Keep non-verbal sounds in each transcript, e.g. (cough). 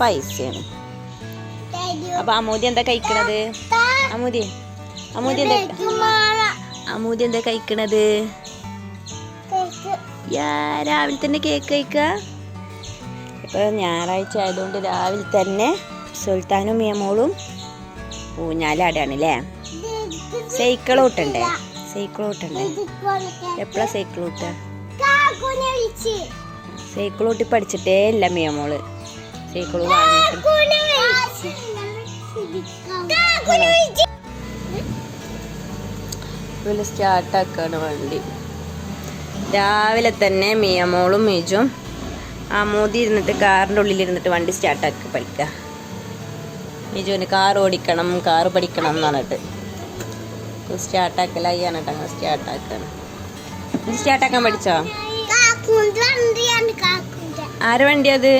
പൈസയാണ്. അപ്പൊ അമൂതി എന്താ കഴിക്കണത്? അമൂതി അമൂതി എന്താ അമൂതി എന്താ കഴിക്കണത്? രാവിലെ തന്നെ കേക്ക് കഴിക്ക? ഇപ്പൊ ഞായറാഴ്ച ആയതുകൊണ്ട് രാവിലെ തന്നെ സുൽത്താനും മിയമോളും ഊഞ്ഞാലാടാണ് അല്ലേ സൈക്കിൾ ഓട്ടണ്ടേ? സൈക്കിൾ ഓട്ടണ്ടേ? എപ്പോഴാ സൈക്കിൾ ഓട്ടുക സൈക്കിൾ ഓട്ടി പഠിച്ചിട്ടേ ഇല്ല മിയമോൾ സൈക്കിൾ വാങ്ങിയിട്ട് സ്റ്റാർട്ടാക്കാണ് വണ്ടി. രാവിലെ തന്നെ മിയമോളും മീജും ആ മോദി ഇരുന്നിട്ട് കാറിന്റെ ഉള്ളിലിരുന്നിട്ട് വണ്ടി സ്റ്റാർട്ടാക്കി പഠിക്കുക മീജുവിന് കാർ ഓടിക്കണം കാർ പഠിക്കണം എന്ന് പറഞ്ഞിട്ട് സ്റ്റാർട്ടാക്കലായി ആണ് കേട്ടോ സ്റ്റാർട്ടാക്കാണ് സ്റ്റാർട്ടാക്കാൻ പഠിച്ചോ? ആരെ വണ്ടിയാ അത്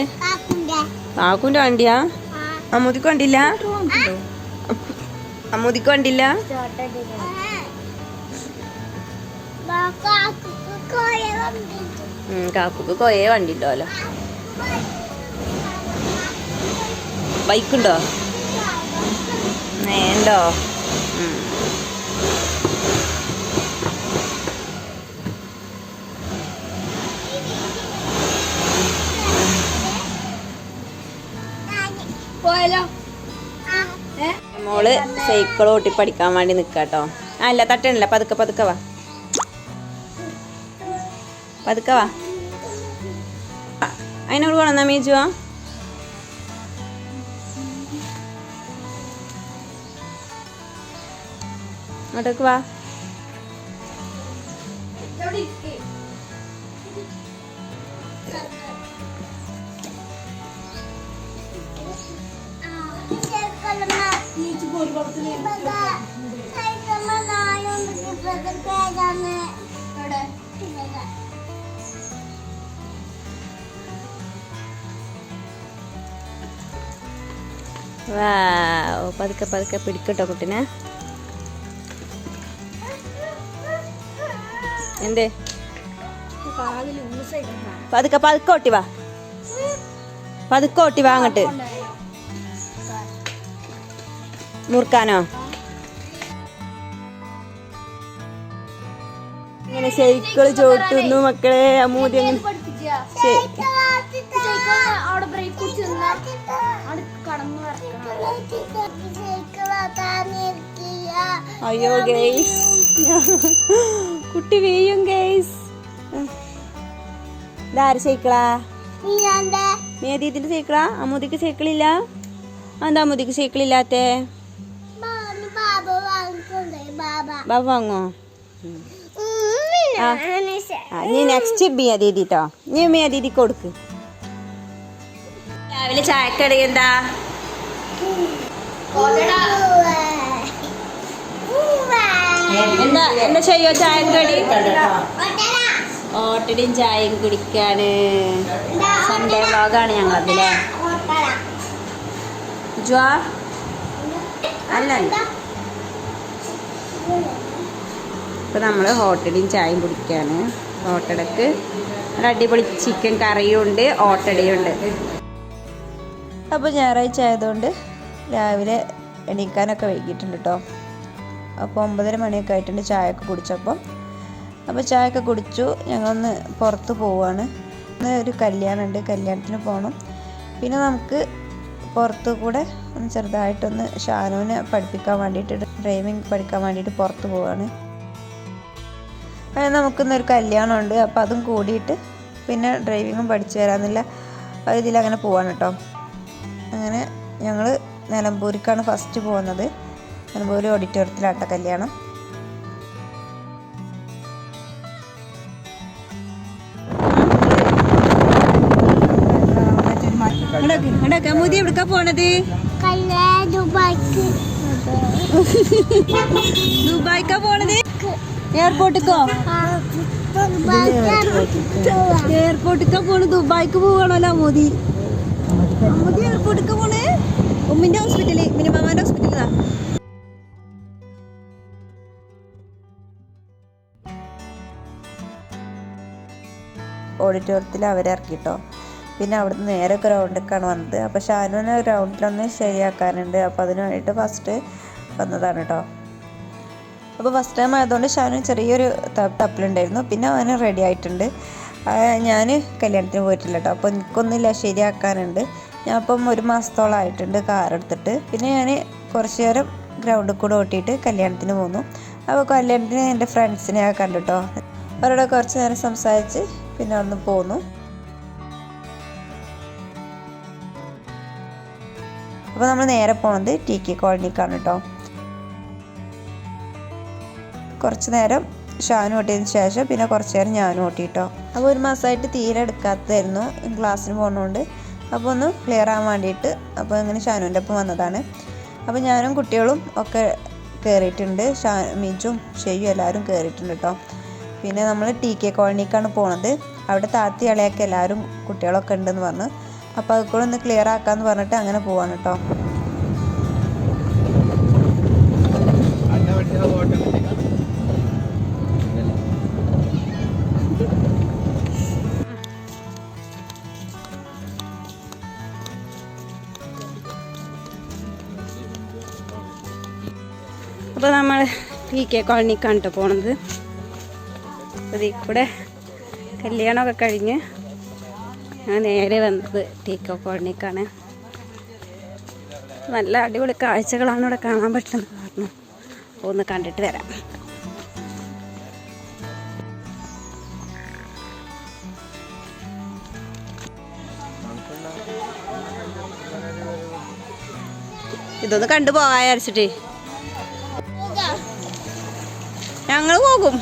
കാക്കൂന്റെ വണ്ടിയാ? അമ്മൂതിക്ക് വണ്ടിയില്ല? അമ്മൂതിക്ക് വണ്ടിയില്ല? ഉം, കാക്കുക്ക് കൊയേ വണ്ടി ഉണ്ടല്ലോ ബൈക്കുണ്ടോ. ഉണ്ടോ ഉം. പോയാലോ? മോൾ സൈക്കിൾ ഓട്ടി പഠിക്കാൻ വേണ്ടി നിക്കാട്ടോ. ആ അല്ല തട്ടണില്ല. പതുക്കെ പതുക്കെ വാ. പതുക്കെ വാ. അതിനോട് പോണെന്നാ മീജുവാ അങ്ങോട്ടേക്ക് വാ. വാ പതുക്കെ പതുക്കെ പിടിക്കട്ടോ കുട്ടിനെ. എന്തേ? പതുക്കെ പതുക്കെ ഓട്ടി വാ. പതുക്കെ ഓട്ടി വാ അങ്ങോട്ട്. മുറുക്കാനോ? ഇങ്ങനെ സൈക്കിൾ ചോട്ടുന്നു മക്കളെ. അമ്മൂതി അങ്ങനെ അയ്യോ ഗെയ്സ്. കുട്ടി വീയും ഗെയ്സ്. ഇതാര് സൈക്കിളാ മേദീത്തിന്റെ സൈക്കിളാ അമ്മൂതിക്ക് സൈക്കിളില്ല എന്താ അമ്മൂതിക്ക് സൈക്കിളില്ലാത്തേ ബാബ വാങ്ങോ. ആ. നീ നെക്സ്റ്റ് ബിയ ദീദി ട്ടോ. നീ മിയ ദീദി കൊടുക്ക്. രാവിലെ ചായക്കടി എന്താ? എന്താ എന്താ ചെയ്യോ ചായക്കടി ഓട്ടടിയും ചായയും കുടിക്കാണ്. സൺഡേ വ്ളോഗാണ് ഞങ്ങളത് അല്ലേ ജുവാ? അല്ല. ഇപ്പൊ നമ്മൾ ഹോട്ടലിൽ ചായയും കുടിക്കുകയാണ് ഹോട്ടലക്ക് ഒരു അടിപൊളി ചിക്കൻ കറിയും ഉണ്ട് ഓട്ടടിയും ഉണ്ട്. അപ്പോൾ ഞായറാഴ്ച ആയതുകൊണ്ട് രാവിലെ എണീക്കാനൊക്കെ വൈകിട്ടുണ്ട് കേട്ടോ അപ്പോൾ ഒമ്പതര മണിയൊക്കെ ആയിട്ടുണ്ട് ചായയൊക്കെ കുടിച്ചപ്പം. അപ്പോൾ ചായയൊക്കെ കുടിച്ചു ഞങ്ങളൊന്ന് പുറത്ത് പോവാണ്. ഇന്ന് ഒരു കല്യാണമുണ്ട് കല്യാണത്തിന് പോകണം പിന്നെ നമുക്ക് പുറത്ത് കൂടെ ഒന്ന് ചെറുതായിട്ടൊന്ന് ഷാനുവിനെ പഠിപ്പിക്കാൻ വേണ്ടിയിട്ട് ഡ്രൈവിംഗ് പഠിക്കാൻ വേണ്ടിയിട്ട് പുറത്ത് പോവാണ്. അങ്ങനെ നമുക്കിന്നൊരു കല്യാണമുണ്ട് അപ്പോൾ അതും കൂടിയിട്ട് പിന്നെ ഡ്രൈവിങ്ങും പഠിച്ചു വരാമെന്നില്ല. ഇതിലങ്ങനെ പോവാണ് കേട്ടോ. അങ്ങനെ ഞങ്ങൾ നിലമ്പൂരിക്കാണ് ഫസ്റ്റ് പോകുന്നത്. നിലമ്പൂർ ഓഡിറ്റോറിയത്തിലാട്ട കല്യാണം. എവിടക്കാ പോണത്? ദുബായ്ക്കാ. (laughs) ദുബായിക്കാ പോണത്? എയർപോർട്ടിക്കോ എയർപോർട്ടിക്കോ പോണ്? ദുബായിക്ക് പോവാണല്ലോ മോദി. മോദി എയർപോർട്ടിക്ക് പോണേ? ഉമ്മിന്റെ ഹോസ്പിറ്റൽ മിനിമാമാന്റെ ഹോസ്പിറ്റലിലാ ഓഡിറ്റോറിയത്തിൽ അവരെ ഇറക്കിട്ടോ പിന്നെ അവിടുന്ന് നേരെ ഗ്രൗണ്ടിലേക്കാണ് വന്നത്. അപ്പോൾ ഷാനുവിനെ ഗ്രൗണ്ടിലൊന്ന് ശരിയാക്കാനുണ്ട്. അപ്പോൾ അതിന് വേണ്ടിയിട്ട് ഫസ്റ്റ് വന്നതാണ് കേട്ടോ അപ്പോൾ ഫസ്റ്റ് ടൈം ആയതുകൊണ്ട് ഷാനു ചെറിയൊരു തപ്പിലുണ്ടായിരുന്നു. പിന്നെ അവന് റെഡി ആയിട്ടുണ്ട്. ഞാൻ കല്യാണത്തിന് പോയിട്ടില്ല കേട്ടോ അപ്പോൾ എനിക്കൊന്നുമില്ല ശരിയാക്കാനുണ്ട്. ഞാൻ അപ്പം ഒരു മാസത്തോളം ആയിട്ടുണ്ട് കാർ എടുത്തിട്ട്. പിന്നെ ഞാൻ കുറച്ച് നേരം ഗ്രൗണ്ടിൽ കൂടെ ഓട്ടിയിട്ട് കല്യാണത്തിന് പോന്നു. അപ്പോൾ കല്യാണത്തിന് എന്റെ ഫ്രണ്ട്സിനെ ഞാൻ കണ്ടു കേട്ടോ അവരോട് കുറച്ച് നേരം സംസാരിച്ച് പിന്നെ അവിടുന്ന് പോന്നു. അപ്പോൾ നമ്മൾ നേരെ പോണത് ടി കെ കോളനിക്കാണ് കേട്ടോ കുറച്ച് നേരം ഷാനും ഓട്ടിയതിന് ശേഷം പിന്നെ കുറച്ച് നേരം ഞാനും ഓട്ടിട്ടോ. അപ്പോൾ ഒരു മാസമായിട്ട് തീരെ എടുക്കാത്തതായിരുന്നു. ക്ലാസ്സിന് പോകുന്നതുകൊണ്ട് അപ്പോൾ ഒന്ന് ക്ലിയർ ആകാൻ വേണ്ടിയിട്ട് അപ്പോൾ ഇങ്ങനെ ഷാനുവിന്റെ ഒപ്പം വന്നതാണ്. അപ്പോൾ ഞാനും കുട്ടികളും ഒക്കെ കയറിയിട്ടുണ്ട് ഷാ മിജും ഷെയ്യും എല്ലാവരും കയറിയിട്ടുണ്ട് കേട്ടോ. പിന്നെ നമ്മൾ ടി കെ കോളനിക്കാണ് പോണത്. അവിടെ താത്തി ഇളയൊക്കെ എല്ലാവരും കുട്ടികളൊക്കെ ഉണ്ടെന്ന് പറഞ്ഞു. അപ്പോൾ അതൊക്കെ ഒന്ന് ക്ലിയർ ആക്കാമെന്ന് പറഞ്ഞിട്ട് അങ്ങനെ പോവാണ് കേട്ടോ. പി കെ കോളനിക്കാണ് കേട്ടോ പോണത്. അപ്പോൾ ഇതിൽ കൂടെ കല്യാണമൊക്കെ കഴിഞ്ഞ് ഞാൻ നേരെ വന്നത് ടി കെ കോളനിക്കാണ്. നല്ല അടിപൊളി കാഴ്ചകളാണ് ഇവിടെ കാണാൻ പറ്റുന്നത്. പറഞ്ഞു ഒന്ന് കണ്ടിട്ട് വരാം. ഇതൊന്ന് കണ്ടു പോകാൻ വിചാരിച്ചിട്ടേ. ഞങ്ങൾ പോകും.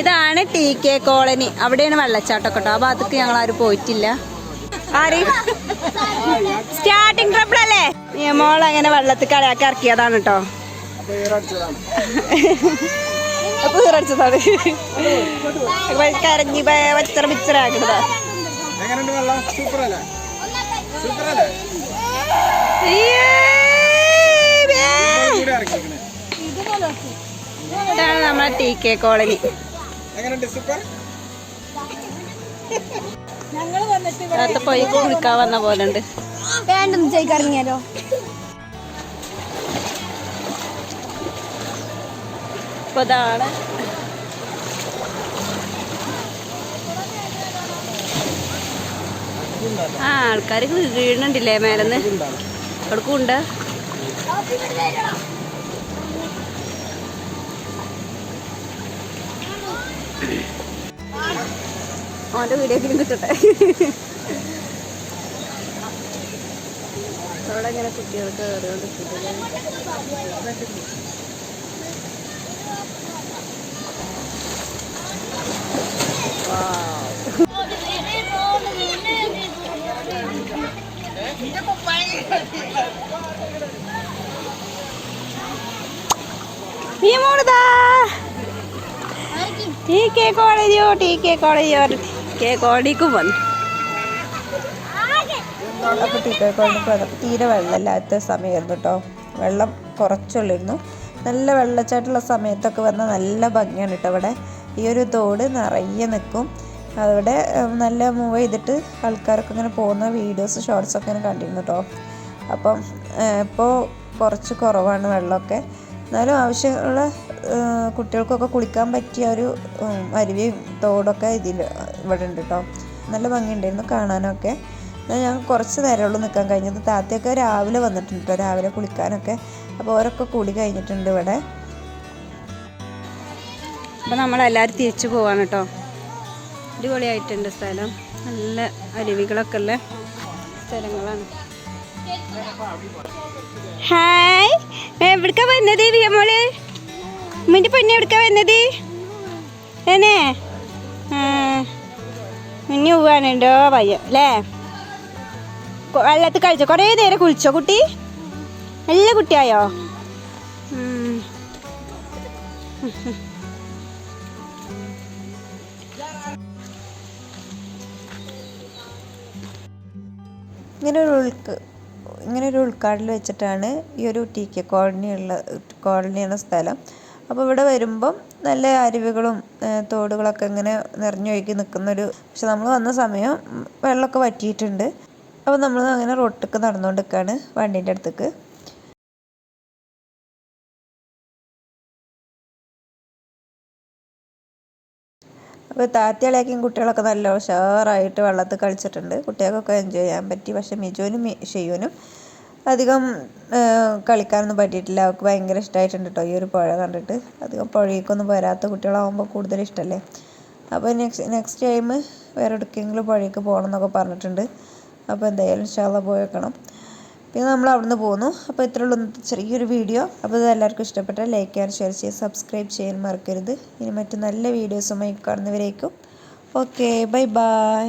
ഇതാണ് ടി കെ കോളനി. അവിടെയാണ് വെള്ളച്ചാട്ടം കേട്ടോ ആ ഭാഗത്തേക്ക് ഞങ്ങൾ ആരും പോയിട്ടില്ല. ആര്? സ്റ്റാർട്ടിങ് ട്രബിൾ അല്ലേ? നിയമോൾ അങ്ങനെ വെള്ളത്തിൽ കളിയാക്കി ഇറക്കിയതാണ് കേട്ടോ അപ്പൊ ഈറടിച്ചതാണ് കരഞ്ഞി വച്ചറ പിച്ചറാക്കണതാ എങ്ങനെയുണ്ട് വെള്ളം? സൂപ്പർ അല്ലേ സൂപ്പർ അല്ലേ ഇതാണ് നമ്മളെ ടി കെ കോളനി. എങ്ങനെയുണ്ട് സൂപ്പർ? നേരത്തെ പോയി കുളിക്കാൻ വന്ന പോലെ ഉണ്ട്. വേണ്ടെന്ന് ചെയ്യിറങ്ങിയാലോ അപ്പൊ ഇതാണ് ആ ആൾക്കാർ വീഴുന്നുണ്ടില്ലേ മേലെന്ന്? അവിടേക്കും ഉണ്ട് അവന്റെ വീഡിയോ ഒക്കെ കിട്ടട്ടെ. അവിടെ ഇങ്ങനെ കുട്ടികൾക്ക് കയറിയോണ്ടിരിക്കുന്നത് ഈ മോളതാ ടി കെ കോളേജോ ടി കെ കോളേജോ കെ കോളേജിക്കും വന്നു. അപ്പോൾ ടീക്കോളിന് പോയപ്പോൾ തീരെ വെള്ളമില്ലാത്ത സമയമായിരുന്നു കേട്ടോ. വെള്ളം കുറച്ചുള്ളിരുന്നു നല്ല വെള്ളച്ചാട്ടമുള്ള സമയത്തൊക്കെ വന്നാൽ നല്ല ഭംഗിയാണ് കേട്ടോ ഇവിടെ. ഈ ഒരു തോട് നിറയെ നിൽക്കും. അവിടെ നല്ല മൂവ് ചെയ്തിട്ട് ആൾക്കാരൊക്കെ ഇങ്ങനെ പോകുന്ന വീഡിയോസ് ഷോർട്സൊക്കെ ഇങ്ങനെ കണ്ടിരുന്നു കേട്ടോ അപ്പം ഇപ്പോൾ കുറച്ച് കുറവാണ് വെള്ളമൊക്കെ. എന്നാലും ആവശ്യമുള്ള കുട്ടികൾക്കൊക്കെ കുളിക്കാൻ പറ്റിയ ഒരു അരുവിയും തോടൊക്കെ ഇതിൽ ഇവിടെ ഉണ്ട് കേട്ടോ നല്ല ഭംഗിയുണ്ടായിരുന്നു കാണാനൊക്കെ. എന്നാൽ ഞാൻ കുറച്ച് നേരമുള്ളൂ നിൽക്കാൻ കഴിഞ്ഞത്. താത്തയൊക്കെ രാവിലെ വന്നിട്ടുണ്ട് കേട്ടോ രാവിലെ കുളിക്കാനൊക്കെ. അപ്പോൾ ഓരൊക്കെ കുളി കഴിഞ്ഞിട്ടുണ്ട് ഇവിടെ. അപ്പം നമ്മളെല്ലാവരും തിരിച്ചു പോവാണ് കേട്ടോ അടിപൊളിയായിട്ടുണ്ട് സ്ഥലം. നല്ല അരുവികളൊക്കെ ഉള്ള സ്ഥലങ്ങളാണ്. ഹായ് എവിടക്കാ വന്നത് വിയമോൾ ഉമ്മിന്റെ പൊന്നെ എവിടക്കാ വന്നത്? എന്നേ? മിന്നി പോവാനുണ്ടോ പയ്യ അല്ലേ? വെള്ളത്ത് കളിച്ചോ കുറേ നേരം കുളിച്ചോ കുട്ടി? നല്ല കുട്ടിയായോ? ഇങ്ങനെ ഒരു ഉൾക്ക് ഇങ്ങനെ ഒരു ഉൾക്കാടിൽ വെച്ചിട്ടാണ് ഈ ഒരു ടി കെ കോളനി ഉള്ള കോളനി എന്ന സ്ഥലം. അപ്പോൾ ഇവിടെ വരുമ്പം നല്ല അരുവികളും തോടുകളൊക്കെ ഇങ്ങനെ നിറഞ്ഞൊഴുകി നിൽക്കുന്നൊരു പക്ഷെ നമ്മൾ വന്ന സമയം വെള്ളമൊക്കെ വറ്റിയിട്ടുണ്ട്. അപ്പോൾ നമ്മൾ അങ്ങനെ റോട്ടിലേക്ക് നടന്നുകൊണ്ട് നിൽക്കുകയാണ് വണ്ടീന്റെ അടുത്തേക്ക്. അപ്പോൾ താത്തിയാളേക്കും കുട്ടികളൊക്കെ നല്ല ഉഷാറായിട്ട് വെള്ളത്തിൽ കളിച്ചിട്ടുണ്ട്. കുട്ടികൾക്കൊക്കെ എൻജോയ് ചെയ്യാൻ പറ്റി. പക്ഷേ മിജുവിനും ഷെയ്യുനും അധികം കളിക്കാനൊന്നും പറ്റിയിട്ടില്ല. അവർക്ക് ഭയങ്കര ഇഷ്ടമായിട്ടുണ്ട് കേട്ടോ ഈ ഒരു പുഴ കണ്ടിട്ട്. അധികം പുഴയ്ക്കൊന്നും വരാത്ത കുട്ടികളാകുമ്പോൾ കൂടുതൽ ഇഷ്ടമല്ലേ അപ്പോൾ നെക്സ്റ്റ് നെക്സ്റ്റ് ടൈം വേറെ എവിടേക്കെങ്കിലും പുഴയ്ക്ക് പോകണം എന്നൊക്കെ പറഞ്ഞിട്ടുണ്ട്. അപ്പോൾ എന്തായാലും ഇഷ്ടമുള്ള പോയേക്കണം പിന്നെ നമ്മൾ അവിടുന്ന് പോന്നു. അപ്പോൾ ഇത്രയുള്ള ചെറിയൊരു വീഡിയോ. അപ്പോൾ ഇത് എല്ലാവർക്കും ഇഷ്ടപ്പെട്ടാൽ ലൈക്ക് ചെയ്യാൻ ഷെയർ ചെയ്യുക സബ്സ്ക്രൈബ് ചെയ്യാൻ മറക്കരുത്. ഇനി മറ്റു നല്ല വീഡിയോസുമായി കാണുന്നവരേക്കും. Okay bye bye